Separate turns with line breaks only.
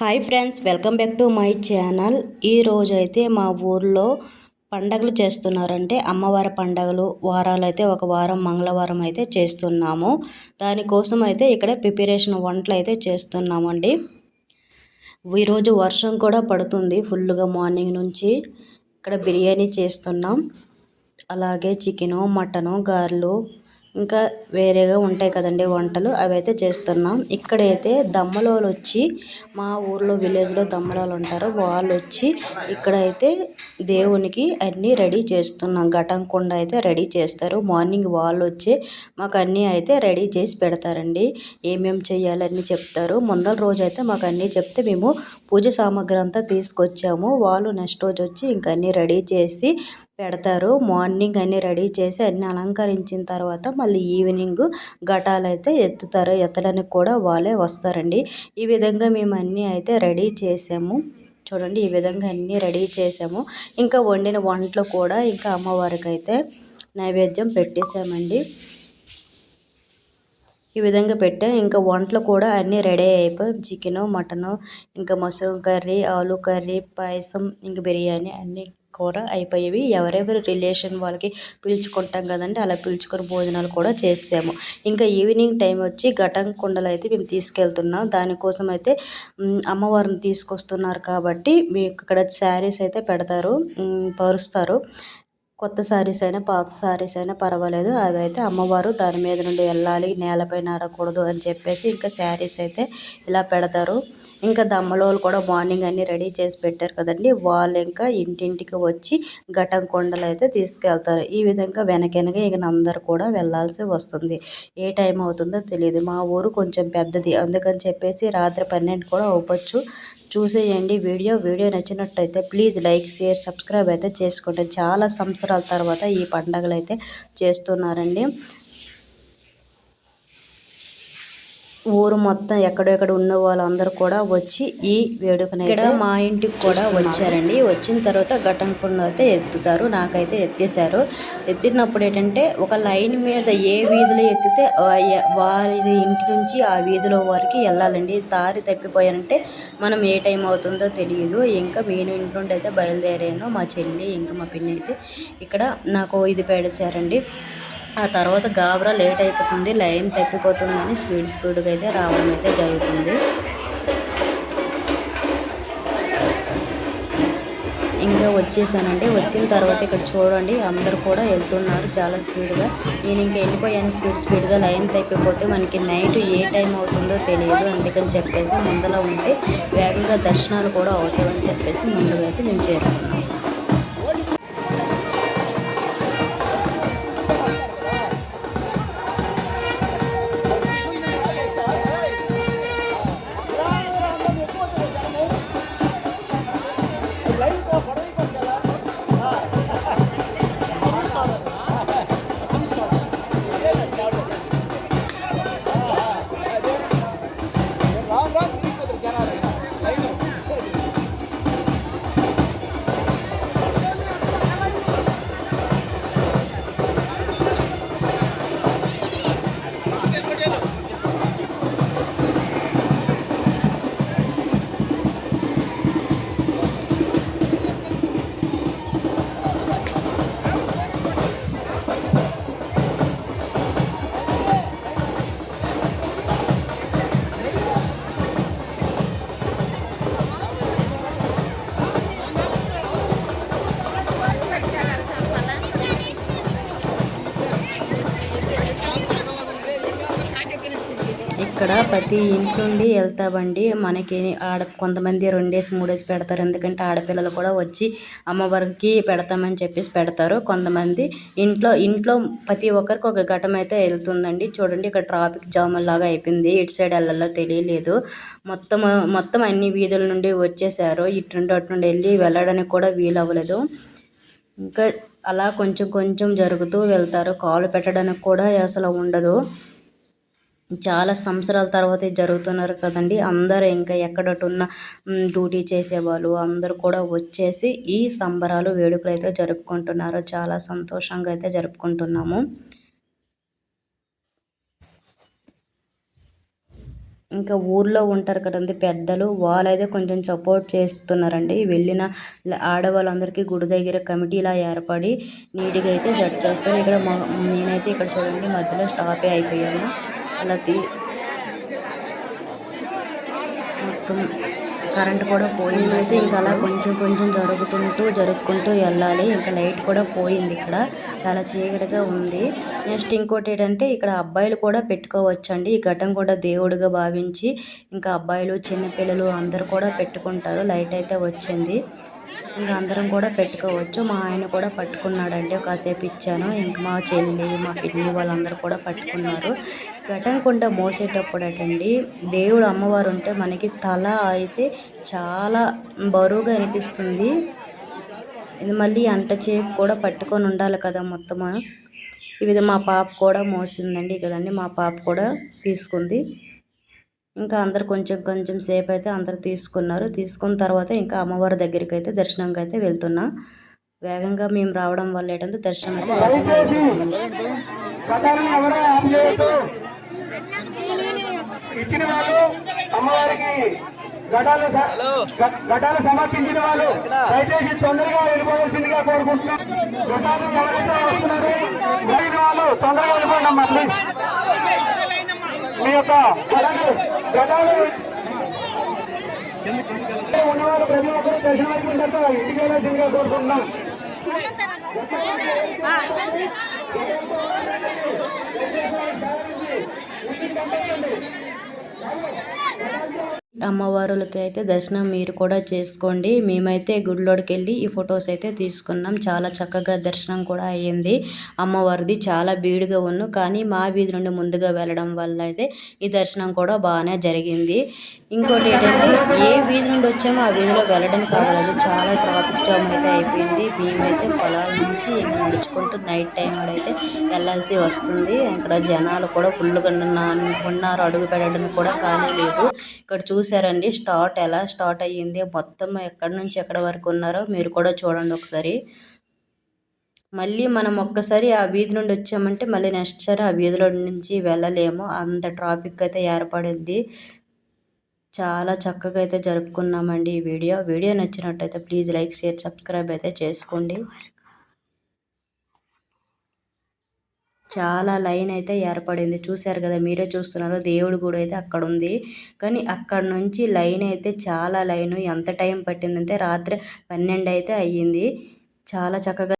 Hi friends welcome back to my channel. ఈరోజు అయితే మా ఊర్లో పండగలు చేస్తున్నారంటే అమ్మవారి పండగలు వారాలు అయితే ఒక వారం మంగళవారం అయితే చేస్తున్నాము. దానికోసం అయితే ఇక్కడ ప్రిపరేషన్ వంటలు అయితే చేస్తున్నామండి. ఈరోజు వర్షం కూడా పడుతుంది ఫుల్గా మార్నింగ్ నుంచి ఇక్కడ బిర్యానీ చేస్తున్నాం. అలాగే చికెను మటను గారెలు ఇంకా వేరేగా ఉంటాయి కదండి వంటలు. అవి అయితే చేస్తున్నాం. ఇక్కడైతే దమ్మలోలు వచ్చి మా ఊర్లో విలేజ్లో దమ్మలోలు ఉంటారు వాళ్ళు వచ్చి ఇక్కడైతే దేవునికి అన్నీ రెడీ చేస్తున్నాం. ఘటం కుండ అయితే రెడీ చేస్తారు. మార్నింగ్ వాళ్ళు వచ్చి మాకు అన్నీ అయితే రెడీ చేసి పెడతారండి. ఏమేమి చేయాలని చెప్తారు. ముందల రోజు అయితే మాకు అన్నీ చెప్తే మేము పూజ సామాగ్రి అంతా తీసుకొచ్చాము. వాళ్ళు నెక్స్ట్ రోజు వచ్చి ఇంక అన్నీ రెడీ చేసి పెడతారు. మార్నింగ్ అన్నీ రెడీ చేసి అన్నీ అలంకరించిన తర్వాత మళ్ళీ ఈవినింగ్ ఘటాలు అయితే ఎత్తుతారు. ఎత్తడానికి కూడా వాళ్ళే వస్తారండి. ఈ విధంగా మేము అన్నీ అయితే రెడీ చేసాము. చూడండి ఈ విధంగా అన్నీ రెడీ చేసాము. ఇంకా వండిన వంటలు కూడా ఇంకా అమ్మవారికి అయితే నైవేద్యం పెట్టేసామండి. ఈ విధంగా పెట్టాం. ఇంకా వంటలు కూడా అన్నీ రెడీ అయిపోయి చికెను మటను ఇంకా మష్రూమ్ కర్రీ ఆలు కర్రీ పాయసం ఇంకా బిర్యానీ అన్నీ కూడా అయిపోయేవి. ఎవరెవరి రిలేషన్ వాళ్ళకి పిలుచుకుంటాం కదండి అలా పిలుచుకొని భోజనాలు కూడా చేసాము ఇంకా ఈవినింగ్ టైం వచ్చి ఘటం కుండలు అయితే మేము తీసుకెళ్తున్నాం. దానికోసం అయితే అమ్మవారిని తీసుకొస్తున్నారు కాబట్టి మీకు ఇక్కడ శారీస్ అయితే పెడతారు పరుస్తారు. కొత్త శారీస్ అయినా పాత శారీస్ అయినా పర్వాలేదు. అవి అయితే అమ్మవారు దాని మీద నుండి వెళ్ళాలి నేలపై ఆడకూడదు అని చెప్పేసి ఇంకా శారీస్ అయితే ఇలా పెడతారు. ఇంకా దమ్మలోలు కూడా మార్నింగ్ అన్నీ రెడీ చేసి పెట్టారు కదండి. వాళ్ళు ఇంకా ఇంటింటికి వచ్చి ఘటం కొండలు అయితే తీసుకెళ్తారు. ఈ విధంగా వెనకెనక ఇక అందరు కూడా వెళ్ళాల్సి వస్తుంది. ఏ టైం అవుతుందో తెలియదు. మా ఊరు కొంచెం పెద్దది. అందుకని చెప్పేసి రాత్రి పన్నెండు కూడా అవ్వచ్చు. చూసేయండి వీడియో. వీడియో నచ్చినట్టయితే ప్లీజ్ లైక్ షేర్ సబ్స్క్రైబ్ అయితే చేసుకోండి. చాలా సంవత్సరాల తర్వాత ఈ పండగలు అయితే చేస్తున్నారండి. ఊరు మొత్తం ఎక్కడెక్కడ ఉన్న వాళ్ళందరూ కూడా వచ్చి ఈ వేడుకని ఇక్కడ మా ఇంటికి కూడా వచ్చారండి. వచ్చిన తర్వాత ఘటం అయితే ఎత్తుతారు. నాకైతే ఎత్తేసారు ఎత్తినప్పుడు ఏంటంటే ఒక లైన్ మీద ఏ వీధిలో ఎత్తితే వారి ఇంటి నుంచి ఆ వీధిలో వారికి వెళ్ళాలండి. దారి తప్పిపోయారంటే మనం ఏ టైం అవుతుందో తెలియదు ఇంకా నేను ఇంటి నుండి అయితే బయలుదేరాను. మా చెల్లి ఇంకా మా పిన్ని అయితే ఇక్కడ నాకు ఇది పెడచారండి ఆ తర్వాత గాబరా లేట్ అయిపోతుంది లైన్ తప్పిపోతుందని స్పీడ్ స్పీడ్గా అయితే రావడం అయితే జరుగుతుంది. ఇంకా వచ్చేసానండి. వచ్చిన తర్వాత ఇక్కడ చూడండి అందరు కూడా వెళ్తున్నారు చాలా స్పీడ్గా. నేను ఇంకా వెళ్ళిపోయాను స్పీడ్ స్పీడ్గా లైన్ తప్పిపోతే మనకి నైట్ ఏ టైం అవుతుందో తెలియదు అందుకని చెప్పేసి ముందర ఉంటే వేగంగా దర్శనాలు కూడా అవుతాయని చెప్పేసి ముందుగా అయితే మేము చేరుకున్నాం. ఇక్కడ ప్రతి ఇంట్లోండి వెళ్తామండి మనకి ఆడ కొంతమంది రెండేసి మూడేసి పెడతారు. ఎందుకంటే ఆడపిల్లలు కూడా వచ్చి అమ్మవారికి పెడతామని చెప్పేసి పెడతారు కొంతమంది. ఇంట్లో ఇంట్లో ప్రతి ఒక్కరికి ఒక ఘటం అయితే వెళ్తుందండి. చూడండి ఇక్కడ ట్రాఫిక్ జామ్ లాగా అయిపోయింది. ఇటు సైడ్ వెళ్ళాలో తెలియలేదు. మొత్తం మొత్తం అన్ని వీధుల నుండి వచ్చేసారు. ఇటు నుండి అటు నుండి వెళ్ళి వెళ్ళడానికి కూడా వీలు అవ్వలేదు ఇంకా అలా కొంచెం కొంచెం జరుగుతూ వెళ్తారు. కాలు పెట్టడానికి కూడా అసలు ఉండదు. చాలా సంవత్సరాల తర్వాత జరుగుతున్నారు కదండి. అందరూ ఇంకా ఎక్కడటున్న డ్యూటీ చేసేవాళ్ళు అందరూ కూడా వచ్చేసి ఈ సంబరాలు వేడుకలు అయితే జరుపుకుంటున్నారు. చాలా సంతోషంగా అయితే జరుపుకుంటున్నాము. ఇంకా ఊర్లో ఉంటారు కదండి పెద్దలు వాళ్ళైతే కొంచెం సపోర్ట్ చేస్తున్నారండి. వెళ్ళిన ఆడవాళ్ళందరికీ గుడి దగ్గర కమిటీలా ఏర్పడి నీట్గా అయితే సెట్ చేస్తారు. ఇక్కడ నేనైతే ఇక్కడ చూడండి మధ్యలో స్టాపే అయిపోయాను. అలా తీ మొత్తం కరెంట్ కూడా పోయింది. అయితే ఇంకా అలా కొంచెం కొంచెం జరుగుతుంటూ జరుపుకుంటూ వెళ్ళాలి. ఇంకా లైట్ కూడా పోయింది ఇక్కడ. చాలా చీకటిగా ఉంది. నెక్స్ట్ ఇంకోటి ఏంటంటే ఇక్కడ అబ్బాయిలు కూడా పెట్టుకోవచ్చండి. ఈ ఘటం కూడా దేవుడిగా భావించి ఇంకా అబ్బాయిలు చిన్నపిల్లలు అందరూ కూడా పెట్టుకుంటారు. లైట్ అయితే వచ్చింది. ఇంకా అందరం కూడా పెట్టుకోవచ్చు. మా ఆయన కూడా పట్టుకున్నాడండి కాసేపు ఇచ్చాను. ఇంకా మా చెల్లి మా పిన్ని వాళ్ళందరూ కూడా పట్టుకున్నారు. ఘటం మోసేటప్పుడు అటండి దేవుడు అమ్మవారు ఉంటే మనకి తల అయితే చాలా బరువుగా అనిపిస్తుంది. ఇది మళ్ళీ అంట చేపు కూడా పట్టుకొని ఉండాలి కదా మొత్తము. ఈ విధంగా మా పాప కూడా మోసిందండి. కదండి మా పాప కూడా తీసుకుంది. ఇంకా అందరు కొంచెం కొంచెం సేపు అయితే అందరు తీసుకున్నారు. తీసుకున్న తర్వాత ఇంకా అమ్మవారి దగ్గరికి అయితే దర్శనంకి అయితే వెళ్తున్నా. వేగంగా మేము రావడం వల్ల ఏంటంటే దర్శనం అయితే వేగంగా
ఇచ్చిన వాళ్ళు అమ్మవారికి ఘటాలు ఘటాలు సమర్పించిన వాళ్ళు. దయచేసి తొందరగా వెళ్ళిపోవాల్సిందిగా కోరుకుంటున్నాం. ఘటాలు ఎవరైతే వస్తున్నారో వెళ్ళిన వాళ్ళు తొందరగా వెళ్ళిపోండి అమ్మా ప్లీజ్ మీ యొక్క ఘటాలు ఘటాలు ప్రతి ఒక్కరు దర్శనానికి ఇంటికి వెళ్ళాల్సిందిగా కోరుకుంటున్నాం.
అమ్మవారులకి అయితే దర్శనం మీరు కూడా చేసుకోండి. మేమైతే గుడిలోకి వెళ్ళి ఈ ఫొటోస్ అయితే తీసుకున్నాం. చాలా చక్కగా దర్శనం కూడా అయ్యింది. అమ్మవారిది చాలా బీడుగా ఉన్ను కానీ మా వీధి నుండి ముందుగా వెళ్ళడం వల్ల అయితే ఈ దర్శనం కూడా బాగానే జరిగింది. ఇంకోటి ఏంటంటే ఏ వీధి నుండి వచ్చామో ఆ వీధిలో వెళ్ళడం కావాలి చాలా ట్రాఫిక్ జామ్ అయితే అయిపోయింది. మేమైతే పొలాల నుంచి ఇంకా నడుచుకుంటూ నైట్ టైం అయితే వెళ్ళాల్సి వస్తుంది. ఇక్కడ జనాలు కూడా ఫుల్గా ఉన్నారు. అడుగు పెట్టడానికి కూడా ఖాళీ లేదు. ఇక్కడ చూసి చూసారండి? స్టార్ట్ ఎలా స్టార్ట్ అయ్యింది? మొత్తం ఎక్కడి నుంచి ఎక్కడ వరకు ఉన్నారో మీరు కూడా చూడండి ఒకసారి. మళ్ళీ మనం ఒక్కసారి ఆ వీధి నుండి వచ్చామంటే మళ్ళీ నెక్స్ట్ సారి ఆ వీధిలో నుంచి వెళ్ళలేము. అంత ట్రాఫిక్ అయితే ఏర్పడింది. చాలా చక్కగా అయితే జరుపుకున్నామండి ఈ వీడియో. వీడియో నచ్చినట్టయితే ప్లీజ్ లైక్ షేర్ సబ్స్క్రైబ్ అయితే చేసుకోండి. చాలా లైన్ అయితే ఏర్పడింది. చూశారు కదా మీరే చూస్తున్నారు. దేవుడి గుడి అయితే అక్కడ ఉంది కానీ అక్కడ నుంచి లైన్ అయితే చాలా లైన్. ఎంత టైం పట్టిందంటే రాత్రి పన్నెండు అయితే అయ్యింది. చాలా చక్కగా